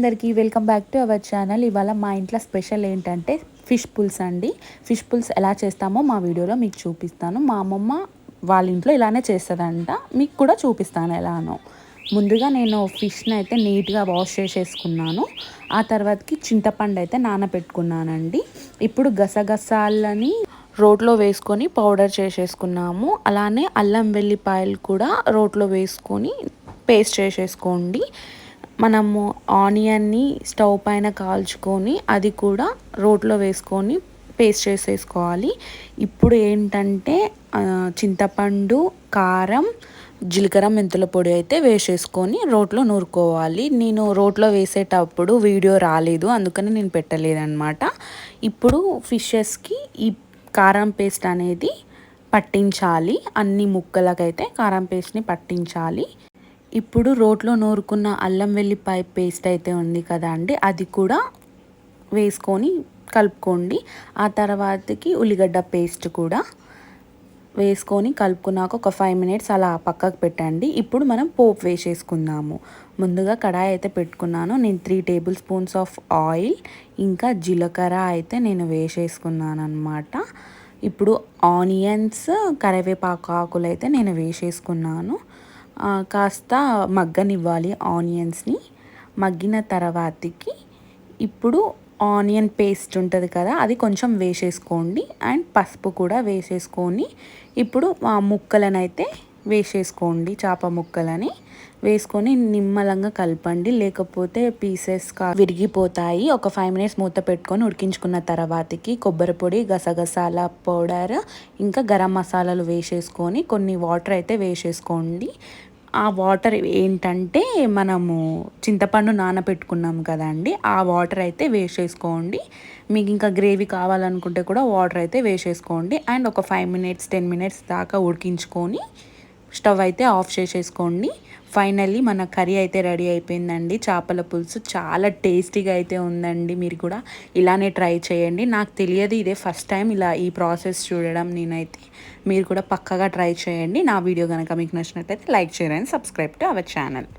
అందరికీ welcome back to our channel. ఇవాళ మా ఇంట్లో స్పెషల్ ఏంటంటే ఫిష్ పుల్స్ అండి. ఫిష్ పుల్స్ ఎలా చేస్తామో మా వీడియోలో మీకు చూపిస్తాను. మా అమ్మమ్మ వాళ్ళ ఇంట్లో ఇలానే చేస్తుందంట. మీకు కూడా చూపిస్తాను ఎలానో. ముందుగా నేను ఫిష్ని అయితే నీట్గా వాష్ చేసేసుకున్నాను. ఆ తర్వాతకి చింతపండు అయితే నానబెట్టుకున్నానండి. ఇప్పుడు గసగసాలని రోట్లో వేసుకొని పౌడర్ చేసేసుకున్నాము. అలానే అల్లం వెల్లిపాయలు కూడా రోట్లో వేసుకొని పేస్ట్ చేసేసుకోండి. మనము ఆనియన్ని స్టవ్ పైన కాల్చుకొని అది కూడా రోట్లో వేసుకొని పేస్ట్ చేసేసుకోవాలి. ఇప్పుడు ఏంటంటే చింతపండు కారం జీలకర్ర మెంతుల పొడి అయితే వేసేసుకొని రోట్లో నూరుకోవాలి. నేను రోట్లో వేసేటప్పుడు వీడియో రాలేదు అందుకని నేను పెట్టలేదన్నమాట. ఇప్పుడు ఫిషెస్కి ఈ కారం పేస్ట్ అనేది పట్టించాలి. అన్ని ముక్కలకైతే కారం పేస్ట్ని పట్టించాలి. ఇప్పుడు రోట్లో నూరుకున్న అల్లం వెల్లిపాయ పేస్ట్ అయితే ఉంది కదా అండి. అది కూడా వేసుకొని కలుపుకోండి. ఆ తర్వాతకి ఉల్లిగడ్డ పేస్ట్ కూడా వేసుకొని కలుపుకున్నాక ఒక ఫైవ్ మినిట్స్ అలా పక్కకు పెట్టండి. ఇప్పుడు మనం పోపు వేసేసుకుందాము. ముందుగా కడాయి అయితే పెట్టుకున్నాను. నేను three tablespoons of oil ఇంకా జీలకర్ర అయితే నేను వేసేసుకున్నాను అనమాట ఇప్పుడు ఆనియన్స్ కరివేపాకు ఆకులు అయితే నేను వేసేసుకున్నాను. కాస్త మగ్గనివ్వాలి ఆనియన్స్ని. మగ్గిన తర్వాతకి ఇప్పుడు ఆనియన్ పేస్ట్ ఉంటుంది కదా అది కొంచెం వేసేసుకోండి. అండ్ పసుపు కూడా వేసేసుకొని ఇప్పుడు ఆ వేసేసుకోండి చేప ముక్కలని. వేసుకొని నిమ్మలంగా కలపండి. లేకపోతే పీసెస్ విరిగిపోతాయి. ఒక ఫైవ్ మినిట్స్ మూత పెట్టుకొని ఉడికించుకున్న తర్వాతకి కొబ్బరి పొడి గసగసాల పౌడర్ ఇంకా గరం మసాలాలు వేసేసుకొని కొన్ని వాటర్ అయితే వేసేసుకోండి. ఆ వాటర్ ఏంటంటే మనము చింతపండు నానబెట్టుకున్నాం కదండి ఆ వాటర్ అయితే వేసేసుకోండి. మీకు ఇంకా గ్రేవీ కావాలనుకుంటే కూడా వాటర్ అయితే వేసేసుకోండి. అండ్ ఒక ఫైవ్ మినిట్స్ టెన్ మినిట్స్ దాకా ఉడికించుకొని స్టవ్ అయితే ఆఫ్ చేసేసుకోండి. ఫైనల్లీ మన కర్రీ అయితే రెడీ అయిపోయిందండి. చేపల పులుసు చాలా టేస్టీగా అయితే ఉందండి మీరు కూడా ఇలానే ట్రై చేయండి. నాకు తెలియదు ఇదే ఫస్ట్ టైం ఇలా ఈ ప్రాసెస్ చూడడం నేనైతే. మీరు కూడా పక్కగా ట్రై చేయండి. నా వీడియో కనుక మీకు నచ్చినట్టయితే లైక్ చేయండి సబ్స్క్రైబ్ టు అవర్ ఛానల్.